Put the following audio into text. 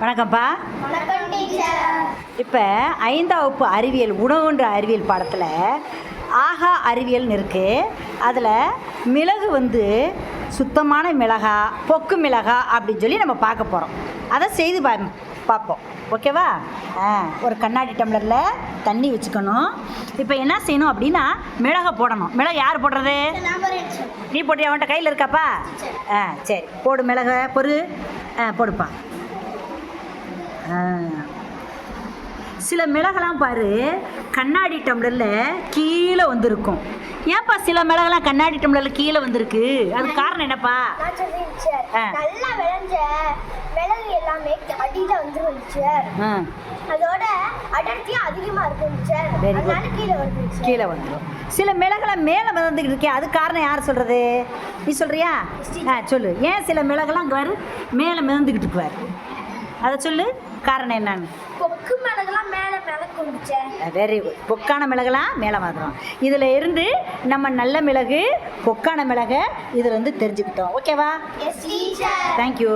வணக்கம்ப்பா. இப்போ ஐந்தாம் வகுப்பு அறிவியல் உணவுன்ற அறிவியல் பாடத்தில் ஆஹா அறிவியல்னு இருக்குது அதில் மிளகு வந்து சுத்தமான மிளகா பொக்கு மிளகா அப்படின்னு சொல்லி நம்ம பார்க்க போகிறோம் அதை செய்து பா பார்ப்போம். ஓகேவா? ஆ ஒரு கண்ணாடி டம்ளரில் தண்ணி வச்சுக்கணும். இப்போ என்ன செய்யணும் அப்படின்னா மிளகை போடணும். மிளகு யார் போடுறது? நீ போட்டு அவன்கிட்ட கையில் இருக்காப்பா? ஆ சரி. போடு மிளகை பொறு. ஆ போடுப்பா. சில மிளகெல்லாம் பாரு கண்ணாடி டம்ளரில் கீழே வந்திருக்கும். ஏன்ப்பா சில மிளகெல்லாம் கண்ணாடி டம்ளரில் கீழே வந்திருக்கு? அது காரணம் என்னப்பா. நல்லா விளைஞ்ச மிளகு எல்லாமே அடியில ஆ. அதோட அடர்த்தியும் அதிகமா இருக்கும். அதனால கீழே கீழே வந்துடும் சில மிளகெல்லாம் மேலே வந்துக்கிட்டு இருக்கே அது காரணம் யார் சொல்கிறது நீ சொல்கிறியா ஆ சொல்லு. ஏன் சில மிளகெல்லாம் மேலே மிதந்துக்கிட்டு இருக்குவார் அதை சொல்லு காரணம் என்னன்னு. கொக்கு மிளகுலாம் மேல டீச்சர் வெரி குட் பொக்கான மிளகெல்லாம் மேலே வந்துடும் இதில் இருந்து நம்ம நல்ல மிளகு பொக்கான மிளகை இதில் இருந்து தெரிஞ்சுக்கிட்டோம். ஓகேவா எஸ் டீச்சர் தேங்க்யூ